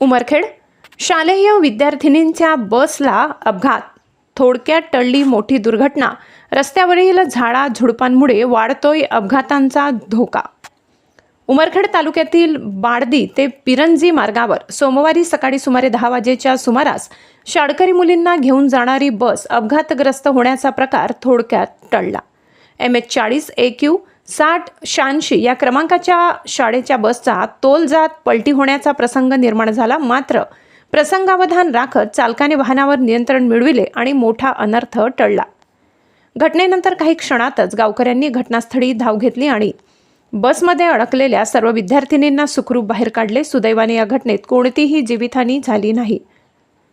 उमरखेड शालेय विद्यार्थिनींच्या बसला अपघात. थोडक्यात टळली मोठी दुर्घटना. रस्त्यावरील झाडा झुडपांमुळे वाढतोय अपघातांचा धोका. उमरखेड तालुक्यातील बाडदी ते पिरंजी मार्गावर सोमवारी सकाळी सुमारे दहा वाजेच्या सुमारास शाळकरी मुलींना घेऊन जाणारी बस अपघातग्रस्त होण्याचा प्रकार थोडक्यात टळला. एम एच चाळीस ए क्यू साठ शहाऐंशी या क्रमांकाच्या शाळेच्या बसचा तोल जात पलटी होण्याचा प्रसंग निर्माण झाला. मात्र प्रसंगावधान राखत चालकाने वाहनावर नियंत्रण मिळविले आणि मोठा अनर्थ टळला. घटनेनंतर काही क्षणातच गावकऱ्यांनी घटनास्थळी धाव घेतली आणि बसमध्ये अडकलेल्या सर्व विद्यार्थिनींना सुखरूप बाहेर काढले. सुदैवाने या घटनेत कोणतीही जीवितहानी झाली नाही.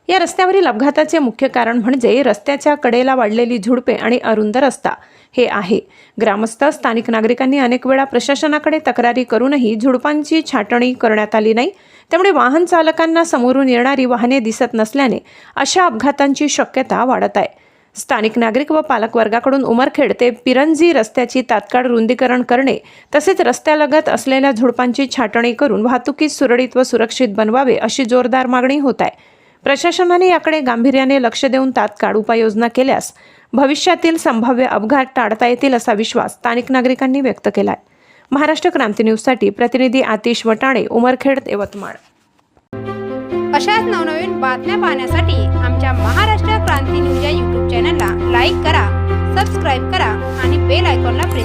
या रस्त्यावरील अपघाताचे मुख्य कारण म्हणजे रस्त्याच्या कडेला वाढलेली झुडपे आणि अरुंद रस्ता. हे आहे. ग्रामस्थ स्थानिक नागरिकांनी अनेक वेळा प्रशासनाकडे तक्रारी करूनही झुडपांची छाटणी करण्यात आली नाही. त्यामुळे वाहन चालकांना समोरून येणारी वाहने दिसत नसल्याने अशा अपघातांची शक्यता वाढत आहे. स्थानिक नागरिक व पालक वर्गाकडून उमरखेड ते पिरंजी रस्त्याची तात्काळ रुंदीकरण करणे तसेच रस्त्यालगत असलेल्या झुडपांची छाटणी करून वाहतुकीस सुरळीत व सुरक्षित बनवावे अशी जोरदार मागणी होत आहे. प्रशासनाने याकडे गांभीर्याने लक्ष देऊन तात्काळ उपाययोजना केल्यास भविष्यातील संभाव्य अपघात टाळता येतील असा विश्वास स्थानिक नागरिकांनी व्यक्त केला आहे महाराष्ट्र क्रांती न्यूजसाठी प्रतिनिधी आतिश वटाणे उमरखेड यवतमाळ. अशाच नवनवीन बातम्या पाहण्यासाठी आमच्या महाराष्ट्र क्रांती न्यूज या यूट्यूब चॅनलला लाईक करा सबस्क्राईब करा आणि बेल आयकॉनला प्रेस